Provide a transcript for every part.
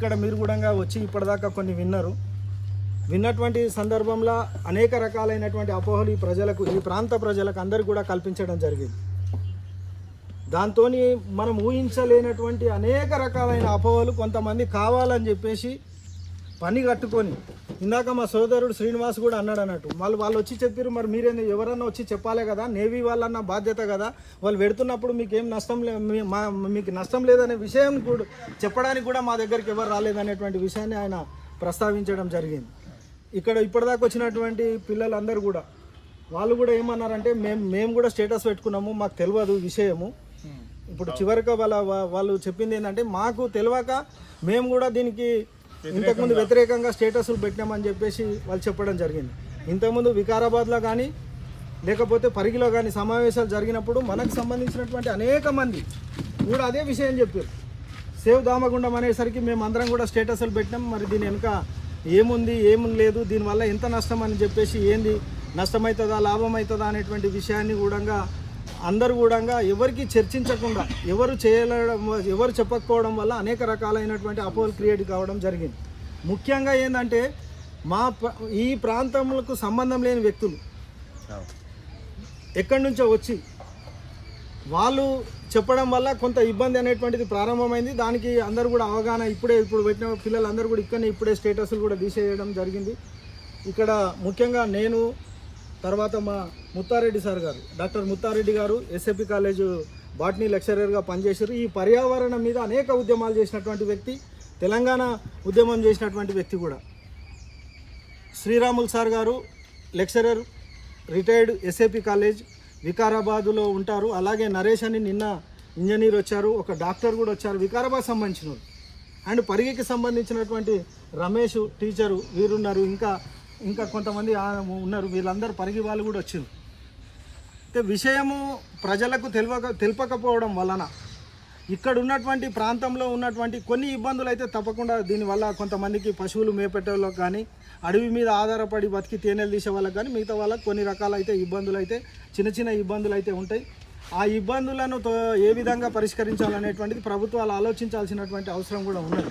ఇక్కడ మీరు కూడా వచ్చి ఇప్పటిదాకా కొన్ని విన్నారు. విన్నటువంటి సందర్భంలో అనేక రకాలైనటువంటి అపోహలు ఈ ప్రజలకు ఈ ప్రాంత ప్రజలకు అందరికీ కూడా కల్పించడం జరిగింది. దాంతో మనం ఊహించలేనటువంటి అనేక రకాలైన అపోహలు కొంతమంది కావాలని చెప్పేసి పని కట్టుకొని. ఇందాక మా సోదరుడు శ్రీనివాస్ కూడా అన్నాడు అన్నట్టు. వాళ్ళు వాళ్ళు వచ్చి చెప్పారు మరి మీరేంది? ఎవరన్నా వచ్చి చెప్పాలి కదా? నేవీ వాళ్ళన్న బాధ్యత కదా? వాళ్ళు పెడుతున్నప్పుడు మీకు ఏం నష్టం లే మీకు నష్టం లేదనే విషయం కూడా చెప్పడానికి కూడా మా దగ్గరికి ఎవరు రాలేదనేటువంటి విషయాన్ని ఆయన ప్రస్తావించడం జరిగింది. ఇక్కడ ఇప్పటిదాకా వచ్చినటువంటి పిల్లలందరూ కూడా వాళ్ళు కూడా ఏమన్నారంటే మేము మేము కూడా స్టేటస్ పెట్టుకున్నాము మాకు తెలియదు విషయము. ఇప్పుడు చివరిగా వాళ్ళ వాళ్ళు చెప్పింది ఏంటంటే మాకు తెలియక మేము కూడా దీనికి ఇంతకుముందు వ్యతిరేకంగా స్టేటస్లు పెట్టినామని చెప్పేసి వాళ్ళు చెప్పడం జరిగింది. ఇంతకుముందు వికారాబాద్లో కానీ లేకపోతే పరిగిలో కానీ సమావేశాలు జరిగినప్పుడు మనకు సంబంధించినటువంటి అనేక మంది కూడా అదే విషయం చెప్పారు. సేవ్ దామగుండం అనేసరికి మేము అందరం కూడా స్టేటస్లు పెట్టినాం. మరి దీని వెనుక ఏముంది ఏమి లేదు దీనివల్ల ఎంత నష్టం అని చెప్పేసి ఏంది నష్టమవుతుందా లాభం అవుతుందా అనేటువంటి విషయాన్ని కూడా అందరూ కూడా ఎవరికి చర్చించకుండా ఎవరు చేయడం ఎవరు చెప్పకపోవడం వల్ల అనేక రకాలైనటువంటి అపోహలు క్రియేట్ కావడం జరిగింది. ముఖ్యంగా ఏంటంటే మా ఈ ప్రాంతములకు సంబంధం లేని వ్యక్తులు. ఎక్కడి నుంచో వచ్చి వాళ్ళు చెప్పడం వల్ల కొంత ఇబ్బంది అనేటువంటిది ప్రారంభమైంది. దానికి అందరూ కూడా అవగాహన ఇప్పుడే ఇప్పుడు పెట్టిన పిల్లలందరూ కూడా ఇక్కడనే ఇప్పుడే స్టేటస్లు కూడా తీసేయడం జరిగింది. ఇక్కడ ముఖ్యంగా నేను తర్వాత మా ముత్తారెడ్డి సార్ గారు డాక్టర్ ముత్తారెడ్డి గారు ఎస్ఎపి కాలేజ్ బాటనీ లెక్చరర్గా పనిచేశారు. ఈ పర్యావరణం మీద అనేక ఉద్యమాలు చేసినటువంటి వ్యక్తి. తెలంగాణ ఉద్యమం చేసినటువంటి వ్యక్తి కూడా. శ్రీరాములు సార్ గారు లెక్చరర్ రిటైర్డ్ ఎస్ఏపి కాలేజ్ వికారాబాదులో ఉంటారు. అలాగే నరేష్ అని నిన్న ఇంజనీర్ వచ్చారు ఒక డాక్టర్ కూడా వచ్చారు. వికారాబాద్ సంబంధించిన అండ్ పరిగికి సంబంధించినటువంటి రమేష్ టీచరు వీరున్నారు. ఇంకా ఇంకా కొంతమంది ఉన్నారు. వీళ్ళందరూ పరిగి వాళ్ళు కూడా వచ్చారు అయితే విషయము ప్రజలకు తెలియక తెలిపకపోవడం వలన ఇక్కడ ఉన్నటువంటి ప్రాంతంలో ఉన్నటువంటి కొన్ని ఇబ్బందులు అయితే తప్పకుండా దీనివల్ల కొంతమందికి పశువులు మేపెట్టేవాళ్ళకి కానీ అడవి మీద ఆధారపడి బతికి తేనెలు తీసే వాళ్ళకి కానీ మిగతా వాళ్ళకి కొన్ని రకాల అయితే ఇబ్బందులు అయితే చిన్న చిన్న ఇబ్బందులు అయితే ఉంటాయి. ఆ ఇబ్బందులను ఏ విధంగా పరిష్కరించాలనేటువంటిది ప్రభుత్వాలు ఆలోచించాల్సినటువంటి అవసరం కూడా ఉన్నది.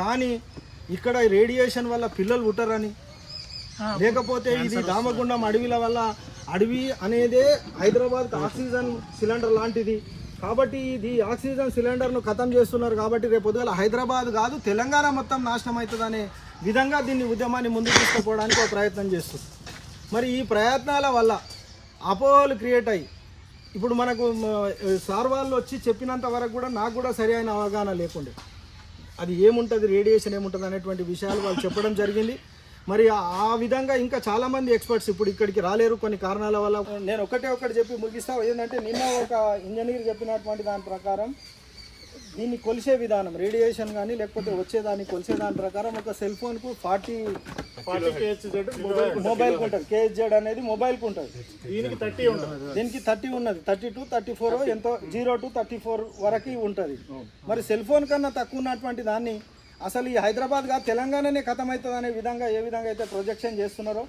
కానీ ఇక్కడ రేడియేషన్ వల్ల పిల్లలు పుట్టరని లేకపోతే ఇది దామగుండం అడవిల వల్ల అడవి అనేదే హైదరాబాద్ ఆక్సిజన్ సిలిండర్ లాంటిది. కాబట్టి ఇది ఆక్సిజన్ సిలిండర్ను ఖతం చేస్తున్నారు కాబట్టి రేపు పొద్దుగల హైదరాబాద్ కాదు తెలంగాణ మొత్తం నాశనం అవుతుందనే విధంగా దీన్ని ఉద్యమాన్ని ముందుకు తీసుకుపోవడానికి ఒక ప్రయత్నం చేస్తుంది. మరి ఈ ప్రయత్నాల వల్ల అపోహలు క్రియేట్ అయ్యి ఇప్పుడు మనకు సార్ వాళ్ళు వచ్చి చెప్పినంత వరకు కూడా నాకు కూడా సరి అయిన అవగాహన లేకుండే. అది ఏముంటుంది రేడియేషన్ ఏముంటుంది అనేటువంటి విషయాలు వాళ్ళు చెప్పడం జరిగింది. మరి ఆ- విధంగా ఇంకా చాలా మంది ఎక్స్పర్ట్స్ ఇప్పుడు ఇక్కడికి రాలేరు కొన్ని కారణాల వల్ల. నేను ఒకటే ఒకటి చెప్పి ముగిస్తా ఏంటంటే నిన్న ఒక ఇంజనీర్ చెప్పినటువంటి దాని ప్రకారం దీన్ని కొలిసే విధానం రేడియేషన్ కానీ లేకపోతే వచ్చేదాన్ని కొలిసే దాని ప్రకారం ఒక సెల్ ఫోన్కు ఫార్టీ మొబైల్కి ఉంటుంది కేహెచ్జెడ్ అనేది మొబైల్కి ఉంటుంది దీనికి థర్టీ ఉంటుంది దీనికి థర్టీ ఉన్నది. థర్టీ టు థర్టీ ఫోర్ ఎంతో జీరో టు థర్టీ ఫోర్ వరకు ఉంటుంది. మరి సెల్ ఫోన్ కన్నా తక్కువ ఉన్నటువంటి దాన్ని అసలు ఈ హైదరాబాద్గా తెలంగాణనే కథమవుతుంది అనే విధంగా ఏ విధంగా అయితే ప్రొజెక్షన్ చేస్తున్నారో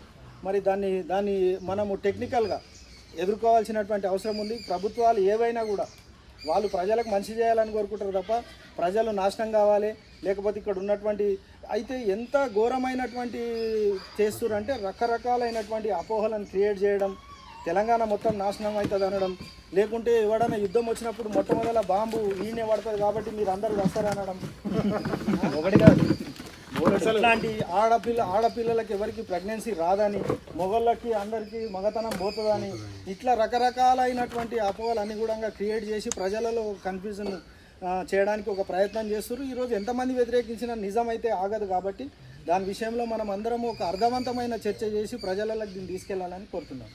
మరి దాన్ని దాన్ని మనము టెక్నికల్గా ఎదుర్కోవాల్సినటువంటి అవసరం ఉంది. ప్రభుత్వాలు ఏవైనా కూడా వాళ్ళు ప్రజలకు మంచి చేయాలని కోరుకుంటారు తప్ప ప్రజలు నాశనం కావాలి. లేకపోతే ఇక్కడ ఉన్నటువంటి అయితే ఎంత ఘోరమైనటువంటి చేస్తురంటే రకరకాలైనటువంటి అపోహలను క్రియేట్ చేయడం తెలంగాణ మొత్తం నాశనం అవుతుంది అనడం లేకుంటే ఎవడైనా యుద్ధం వచ్చినప్పుడు మొట్టమొదల బాంబు ఈయనే పడుతుంది కాబట్టి మీరు అందరు వస్తారు అనడం ఒకటి కాదు. ఇట్లాంటి ఆడపిల్ల ఆడపిల్లలకి ఎవరికి ప్రెగ్నెన్సీ రాదని మొగళ్ళకి అందరికీ మగతనం పోతుందని ఇట్లా రకరకాలైనటువంటి అపోహలు అన్ని కూడా క్రియేట్ చేసి ప్రజలలో కన్ఫ్యూజన్ చేయడానికి ఒక ప్రయత్నం చేస్తారు ఈరోజు ఎంతమంది వ్యతిరేకించినా నిజమైతే ఆగదు కాబట్టి దాని విషయంలో మనం అందరం ఒక అర్థవంతమైన చర్చ చేసి ప్రజలకు దీన్ని తీసుకెళ్ళాలని కోరుతున్నాం.